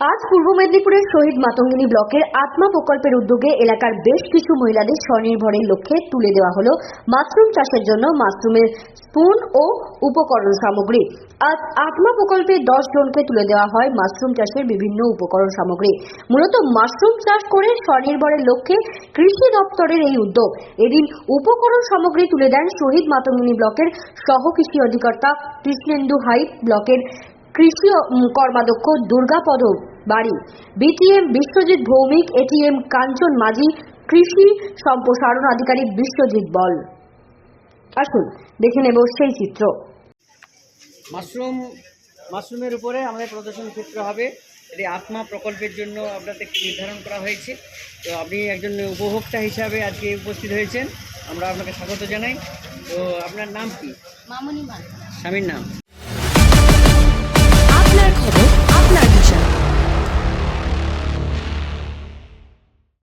আজ পূর্ব মেদিনীপুরের শহীদ মাতঙ্গিনী ব্লকের আত্মা প্রকল্পের উদ্যোগে এলাকার বেশ কিছু মহিলাদের স্বনির্ভরের লক্ষ্যে তুলে দেওয়া হলো মাশরুম চাষের জন্য মাশরুমের স্পুন ও উপকরণ সামগ্রী। আজ আত্মা প্রকল্পে দশ জনকে তুলে দেওয়া হয় মাশরুম চাষের বিভিন্ন উপকরণ সামগ্রী। মূলত মাশরুম চাষ করে স্বনির্ভরের লক্ষ্যে কৃষি দপ্তরের এই উদ্যোগ। এদিন উপকরণ সামগ্রী তুলে দেন শহীদ মাতঙ্গিনী ব্লকের সহ কৃষি অধিকর্তা কৃষ্ণেন্দু হাইট ব্লকের কৃষি কর্মাধ্যক্ষ দুর্গাপদ বাড়ি। বিটিএম বিশ্বজিৎ ভৌমিক এটিএম কাঞ্চন মাঝি কৃষি সম্প্রসারণ আধিকারিক বিশ্বজিৎ বল। আসুন দেখে নেব সেই চিত্র। মাশরুম মাশরুমের উপরে আমাদের প্রদর্শন ক্ষেত্র হবে। এটি আত্মা প্রকল্পের জন্য আপনাদেরকে নির্ধারণ করা হয়েছে। তো আপনি একজন উপভোক্তা হিসাবে আজকে উপস্থিত হয়েছেন। আমরা আপনাকে স্বাগত জানাই। তো আপনার নাম কি? মামনি স্বামীর নাম?